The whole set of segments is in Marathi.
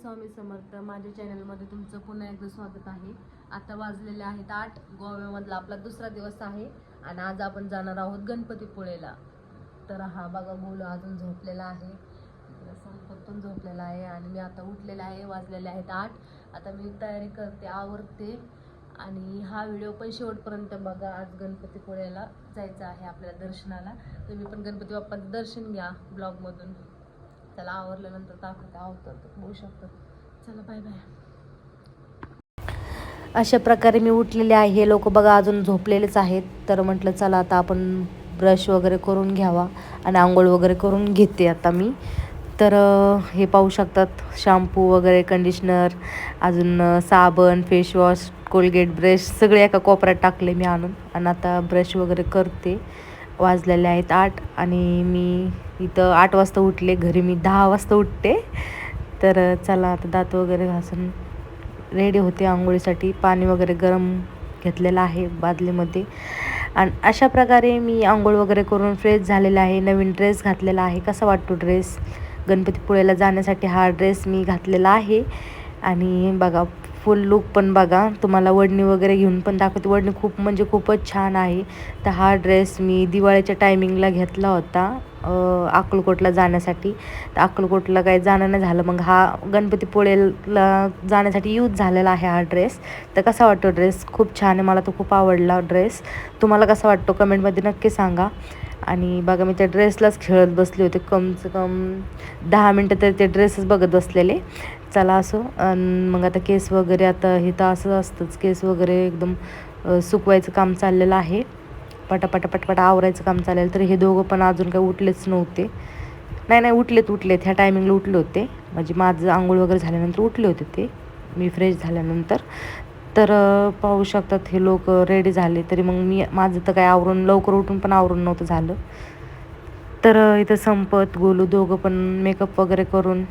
स्वामी समर्थ माझ्या चॅनलमध्ये तुमचं पुन्हा एकदा स्वागत आहे. आता वाजलेले आहेत आठ. गोव्यामधला आपला दुसरा दिवस आहे आणि आज आपण जाणार आहोत गणपतीपुळेला. तर हा बघा बोलू अजून झोपलेला आहे. संपत पण झोपलेला आहे आणि मी आता उठलेला आहे. वाजलेले आहेत आठ. आता मी तयारी करते आवरते. आणि हा व्हिडिओ पण शेवटपर्यंत बघा. आज गणपतीपुळेला जायचं आहे आपल्याला दर्शनाला. तुम्ही पण गणपती बाप्पाचं दर्शन घ्या ब्लॉगमधून त्याला आवरल्यानंतर दाखवते. आवडतं होऊ शकतो. चला बाय बाय अशा प्रकारे मी उठलेले आहे. हे लोक बघा अजून झोपलेलेच आहेत. तर म्हटलं चला आता आपण ब्रश वगैरे करून घ्यावा आणि आंघोळ वगैरे करून घेते आता मी. तर हे पाहू शकतात शॅम्पू वगैरे कंडिशनर अजून साबण फेसवॉश कोलगेट ब्रश सगळे एका कोपऱ्यात टाकले मी आणून. आणि आता ब्रश वगैरे करते. वाजलेले आहेत आठ आणि मी इथं आठ वाजता उठले घरी मी दहा वाजता उठते. तर चला आता दात वगैरे घासून रेडी होते आंघोळीसाठी. पाणी वगैरे गरम घेतलेलं आहे बादलीमध्ये. आणि अशा प्रकारे मी आंघोळ वगैरे करून फ्रेश झालेला आहे. नवीन ड्रेस घातलेला आहे. कसा वाटतो ड्रेस गणपतीपुळेला जाण्यासाठी हा ड्रेस मी घातलेला आहे. आणि बघा फुल लुक पण बघा. तुम्हाला वडणी वगैरे घेऊन पण दाखवते. वडणी खूप म्हणजे खूपच छान आहे. तर हा ड्रेस मी दिवाळीच्या टायमिंगला घेतला होता अकलकोटला अक्कलकोटला जाण्यासाठी. तर अक्कलकोटला काही जाणं नाही झालं. मग हा गणपतीपुळेला जाण्यासाठी यूज झालेला आहे हा ड्रेस तर कसा वाटतो ड्रेस खूप छान आहे. मला तो खूप आवडला ड्रेस तुम्हाला कसा वाटतो? कमेंटमध्ये नक्की सांगा. आणि बघा मी त्या ड्रेसलाच खेळत बसले होते. कमसे कम दहा मिनटं तर ते ड्रेसच बघत बसलेले. चला असो. आणि मग आता केस वगैरे आता हे तर असं असतंच. केस वगैरे एकदम सुकवायचं काम चाललेलं आहे. पटापटा पटापटा आवरायचं काम चाललेलं. तर हे दोघं पण अजून काही उठलेच नव्हते. नाही नाही उठलेत उठलेत. ह्या टायमिंगला उठले होते. म्हणजे माझं आंघोळ वगैरे झाल्यानंतर उठले होते ते. मी फ्रेश झाल्यानंतर. तर पाहू शकतात हे लोक रेडी झाले. तरी मग मी माझं तर काय आवरून लवकर उठून पण आवरून नव्हतं झालं. तर इथं संपत गोलू दोघं पण मेकअप वगैरे करून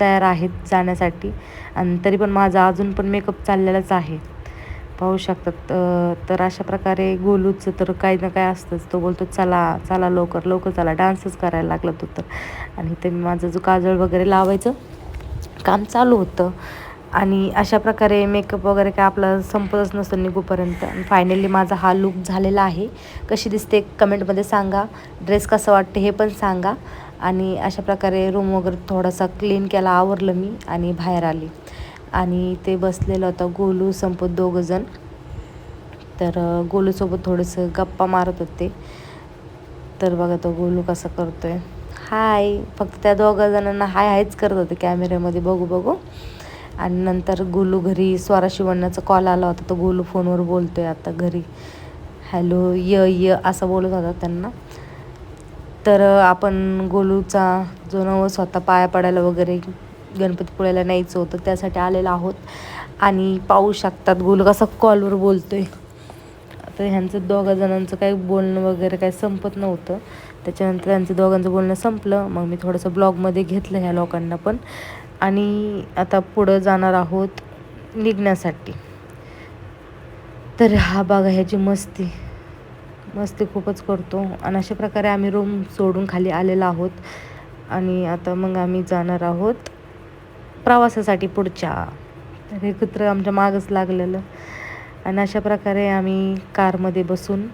तयार आहेत जाण्यासाठी. आणि तरी पण माझा अजून पण मेकअप चाललेलाच आहे. पाहू शकतात तर अशा प्रकारे गोलूचं तर काही ना काय असतंच. तो बोलतो चला चला लवकर लवकर चला डान्सच करायला लागला तो तर. आणि ते माझं जो काजळ वगैरे लावायचं काम चालू होतं. आणि अशा प्रकारे मेकअप वगैरे काय आपलं संपतच नसतं निघूपर्यंत. आणि फायनली माझा हा लुक झालेला आहे. कशी दिसते कमेंटमध्ये सांगा. ड्रेस कसं वाटते हे पण सांगा. आणि अशा प्रकारे रूम वगैरे थोडासा क्लीन केला आवरलं मी आणि बाहेर आली. आणि ते बसलेलं होतं गोलू संपत दोघंजण तर गोलूसोबत थोडंसं गप्पा मारत होते. तर बघा तो गोलू कसा करतोय. हाय फक्त त्या दोघा जणांना हाय हायच करत होते कॅमेऱ्यामध्ये बघू बघू. आणि नंतर गोलू घरी स्वरा शिवण्याचा कॉल आला होता. तो गोलू फोनवर बोलतोय आता घरी. हॅलो य य असं बोलत होता त्यांना. तर आपण गोलूचा जो नवस होता पाया पडायला वगैरे गणपतीपुळ्याला न्यायचं होतं त्यासाठी आलेलो आहोत. आणि पाहू शकतात गोलू कसा कॉलवर बोलतो आहे आता ह्यांचं दोघा जणांचं काही बोलणं वगैरे काही संपत नव्हतं. त्याच्यानंतर त्यांचं दोघांचं बोलणं संपलं. मग मी थोडंसं ब्लॉगमध्ये घेतलं ह्या लोकांना पण. आणि आता पुढं जाणार आहोत निघण्यासाठी. तर हा बघा ह्याची मस्ती. मस्ती खूपच करतो. आणि अशा प्रकारे आम्ही रूम सोडून खाली आलेलो आहोत. आणि आता मग आम्ही जाणार आहोत प्रवासासाठी पुढच्या. तर हे कुत्र आमच्या मागच लागलेलं. आणि अशा प्रकारे आम्ही कारमध्ये बसून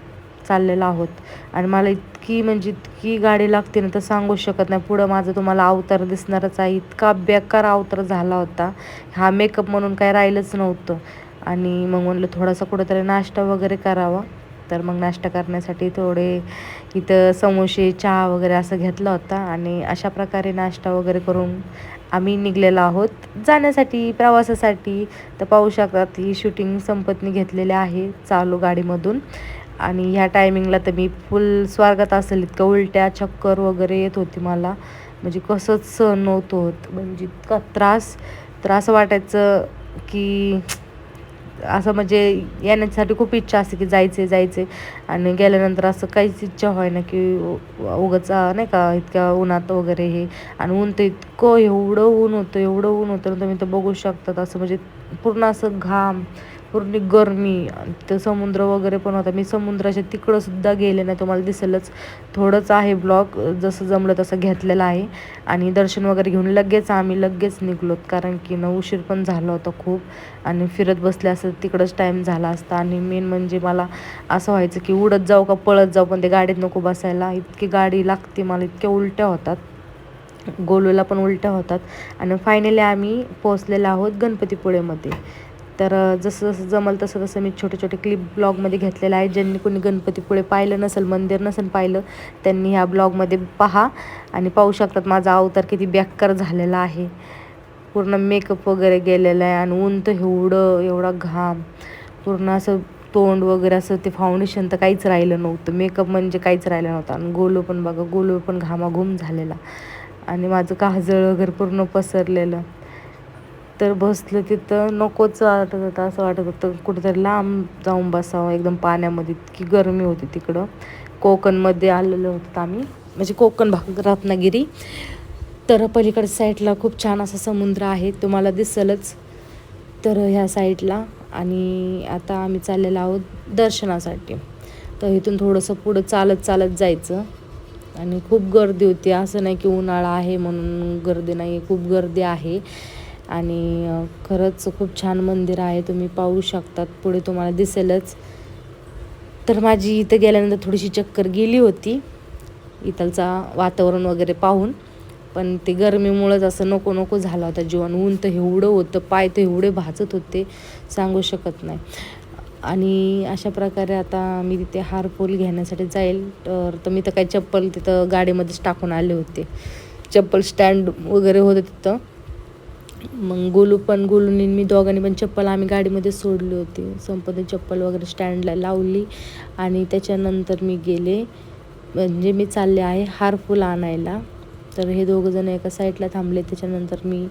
चाललेलो आहोत. आणि मला इतकी म्हणजे इतकी गाडी लागते ना तर सांगू शकत नाही. पुढं माझं तुम्हाला अवतार दिसणारच आहे. इतका बेकार अवतार झाला होता. हा मेकअप म्हणून काय राहिलंच नव्हतं. आणि मग म्हणलं थोडासा कुठंतरी नाश्ता वगैरे करावा. तर मग नाश्ता करण्यासाठी थोडे इथं समोसे चहा वगैरे असं घेतला होता आणि अशा प्रकारे नाश्ता वगैरे करून आम्ही निघलेलो आहोत. जाण्यासाठी प्रवासासाठी तर पाहू शकतात ही शूटिंग संपत्नी घेतलेली आहे चालू गाडीमधून. आणि ह्या टायमिंगला तर मी फुल स्वागत असेल इतकं उलट्या चक्कर वगैरे येत होती मला. म्हणजे कसंच सहन नव्हतं होत. म्हणजे इतका त्रास तर असं वाटायचं की असं म्हणजे येण्यासाठी खूप इच्छा असते की जायचे जायचे. आणि गेल्यानंतर असं काहीच इच्छा होय ना की उगाच नाही का इतक्या उन्हात वगैरे हे. आणि ऊन तर इतकं एवढं ऊन होतं एवढं ऊन होतं तुम्ही तर बघू शकतात. असं म्हणजे पूर्ण असं घाम. पूर्ण गरमी आणि ते समुद्र वगैरे पण होता. मी समुद्राच्या तिकडं सुद्धा गेले नाही तुम्हाला दिसेलच. थोडंच आहे ब्लॉग जसं जमलं तसं घेतलेलं आहे. आणि दर्शन वगैरे घेऊन लगेच आम्ही लगेच निघलोत कारण की न उशीर पण झाला होता खूप. आणि फिरत बसले असं तिकडंच टाईम झाला असता. आणि मेन म्हणजे मला असं व्हायचं की उडत जाऊ का पळत जाऊ पण ते गाडीत नको बसायला. इतकी गाडी लागते मला इतक्या उलट्या होतात. गोलूला पण उलट्या होतात. आणि फायनली आम्ही पोचलेलो आहोत गणपतीपुळेमध्ये. तर जसं जसं जमल तसं तसं मी छोटे छोटे क्लिप ब्लॉगमध्ये घेतलेलं आहे ज्यांनी कोणी गणपतीपुळे पाहिलं नसेल मंदिर नसेल पाहिलं त्यांनी ह्या ब्लॉगमध्ये पहा आणि पाहू शकतात माझा अवतार किती बॅक्कर झालेला आहे. पूर्ण मेकअप वगैरे गेलेला आहे आणि ऊन तर एवढं एवढा घाम. पूर्ण असं तोंड वगैरे असं ते फाउंडेशन तर काहीच राहिलं नव्हतं. मेकअप म्हणजे काहीच राहिलं नव्हतं. आणि गोलो पण बघा गोलो पण घामाघूम झालेला. आणि माझं काजळ वगैरे पूर्ण पसरलेलं. तर बसलं तिथं नकोच वाटत होतं असं वाटत होतं. कुठेतरी लांब जाऊन बसावं एकदम पाण्यामध्ये. इतकी गरमी होती तिकडं. कोकणमध्ये आलेलो होतो आम्ही. म्हणजे कोकण भाग रत्नागिरी. तर पलीकडच्या साईडला खूप छान असा समुद्र आहे तुम्हाला दिसलच. तर ह्या साईडला. आणि आता आम्ही चाललेलो आहोत दर्शनासाठी. तर इथून थोडंसं पुढं चालत चालत जायचं. आणि खूप गर्दी होती. असं नाही की उन्हाळा आहे म्हणून गर्दी नाही खूप गर्दी आहे. आणि खरंच खूप छान मंदिर आहे तुम्ही पाहू शकतात. पुढे तुम्हाला दिसेलच. तर माझी इथं गेल्यानंतर थोडीशी चक्कर गेली होती इथलचा वातावरण वगैरे पाहून. पण ते गरमीमुळंच असं नको नको झालं होतं जीवन. ऊन तर एवढं होतं पाय तर एवढे भाजत होते सांगू शकत नाही. आणि अशा प्रकारे आता मी तिथे हार पोल घेण्यासाठी जाईल. तर तर मी तर काही चप्पल तिथं गाडीमध्येच टाकून आले होते. चप्पल स्टँड वगैरे होतं तिथं. मग गोलू पण गोलूनी मी दोघांनी पण चप्पल आम्ही गाडीमध्ये सोडली होती. संपत्ती चप्पल वगैरे स्टँडला लावली आणि त्याच्यानंतर मी गेले. म्हणजे मी चालले आहे हारफूल आणायला. तर हे दोघं जण एका साईडला थांबले. त्याच्यानंतर मी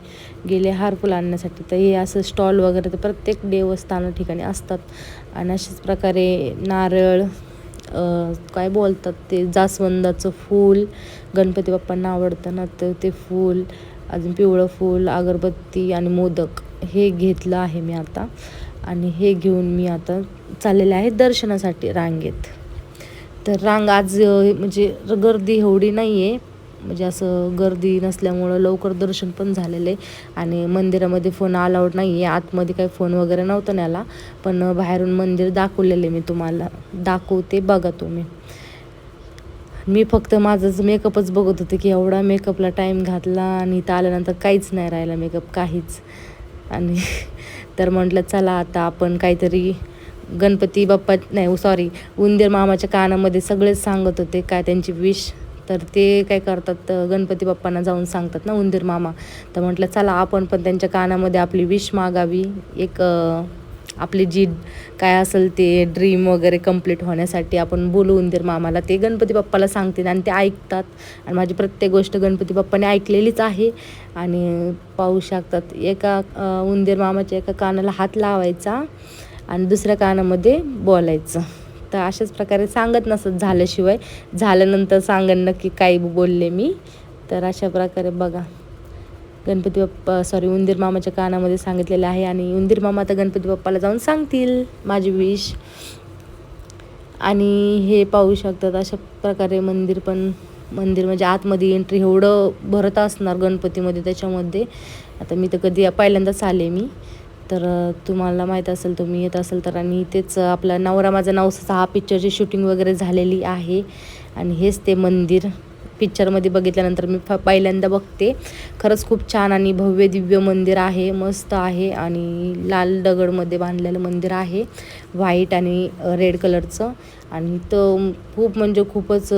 गेले हारफूल आणण्यासाठी. तर हे असं स्टॉल वगैरे तर प्रत्येक देवस्थान ठिकाणी असतात. आणि अशाच प्रकारे नारळ काय बोलतात ते? जास्वंदाचं फूल. गणपती बाप्पांना आवडतं ना तर ते फूल. अजून पिवळं फूल अगरबत्ती आणि मोदक हे घेतलं आहे मी आता. आणि हे घेऊन मी आता चाललेले आहे दर्शनासाठी रांगेत. तर रांग आज म्हणजे गर्दी एवढी नाही आहे म्हणजे असं गर्दी नसल्यामुळं लवकर दर्शन पण झालेलं आहे. आणि मंदिरामध्ये फोन अलाउड नाही आहे आतमध्ये काही फोन वगैरे नव्हतं न्याला पण बाहेरून मंदिर दाखवलेले मी तुम्हाला. दाखवते बघा तुम्ही. मी फक्त माझंच मेकअपच बघत होते की एवढा मेकअपला टाईम घातला आणि इथं आल्यानंतर काहीच नाही राहिला मेकअप काहीच. आणि तर म्हटलं चला आता आपण काहीतरी गणपती बाप्पा नाही सॉरी उंदीर मामाच्या कानामध्ये सगळेच सांगत होते काय त्यांची विश तर ते काय करतात गणपती बाप्पांना जाऊन सांगतात ना उंदीर मामा. तर म्हटलं चला आपण पण त्यांच्या कानामध्ये आपली विश मागावी. एक आपली जी काय असेल ते ड्रीम वगैरे कंप्लीट होण्यासाठी आपण बोलू उंदीर मामाला. ते गणपती बाप्पाला सांगतील आणि ते ऐकतात. आणि माझी प्रत्येक गोष्ट गणपती बाप्पाने ऐकलेलीच आहे. आणि पाहू शकतात. एका उंदीर मामाच्या एका कानाला हात लावायचा आणि दुसऱ्या कानामध्ये बोलायचं. तर अशाच प्रकारे सांगत नसत झाल्याशिवाय. झाल्यानंतर सांगेन नक्की काही बोलले मी. तर अशा प्रकारे बघा. गणपती बाप्पा सॉरी उंदीर मामाच्या कानामध्ये सांगितलेलं आहे आणि उंदीर मामा आता गणपती बाप्पाला जाऊन सांगतील माझी विश आणि हे पाहू शकतात अशा प्रकारे मंदिर पण मंदिर म्हणजे आतमध्ये एंट्री एवढं भरत असणार गणपतीमध्ये त्याच्यामध्ये. आता मी तर कधी पहिल्यांदाच आले मी. तर तुम्हाला माहीत असेल तुम्ही येत असेल तर आणि तेच आपला नवरा माझा नवसाचा हा पिक्चरची शूटिंग वगैरे झालेली आहे. आणि हेच ते मंदिर. पिक्चरमध्ये बघितल्यानंतर मी फ पहिल्यांदा बघते. खरंच खूप छान आणि भव्य दिव्य मंदिर आहे मस्त आहे आणि लाल दगडमध्ये बांधलेलं मंदिर आहे व्हाईट आणि रेड कलरचं आणि तर खूप म्हणजे खूपच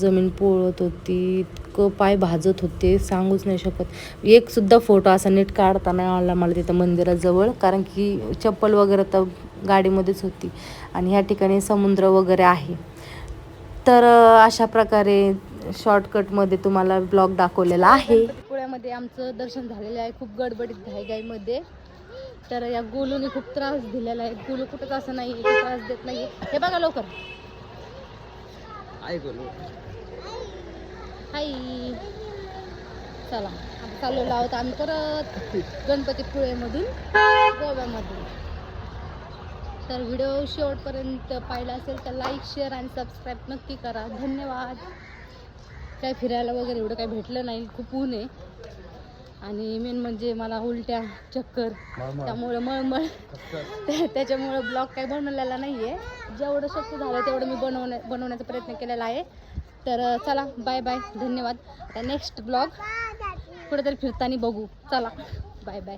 जमीन पोळत होती इतकं पाय भाजत होते सांगूच नाही शकत. एकसुद्धा फोटो असा नीट काढता नाही आला मला तिथं मंदिराजवळ कारण की चप्पल वगैरे तर गाडीमध्येच होती. आणि ह्या ठिकाणी समुद्र वगैरे आहे. तर अशा प्रकारे शॉर्टकटमध्ये तुम्हाला ब्लॉग दाखवलेला आहे. पुण्यामध्ये आमचं दर्शन झालेलं आहे खूप गडबडीत घाईघाईमध्ये. तर या गोलूने खूप त्रास दिलेला आहे. गोलू कुठंच असं नाही त्रास देत नाही हे बघा लवकर. हाय. चला आता चाललेलो आहोत आम्ही परत गणपतीपुळेमधून गोव्यामधून. तर व्हिडिओ शेवटपर्यंत पाहिला असेल तर लाईक शेअर आणि सबस्क्राईब नक्की करा. धन्यवाद. काय फिरायला वगैरे एवढं काही भेटलं नाही खूप ऊन आहे. आणि मेन म्हणजे मला उलट्या चक्कर त्यामुळं मळमळ. त्या- त्याच्यामुळं ब्लॉग काही बनवलेला नाही आहे जेवढं शक्य झालं तेवढं मी बनवण्या बनवण्याचा प्रयत्न केलेला आहे. तर चला बाय बाय धन्यवाद. आता नेक्स्ट ब्लॉग कुठेतरी फिरताना बघू. चला बाय बाय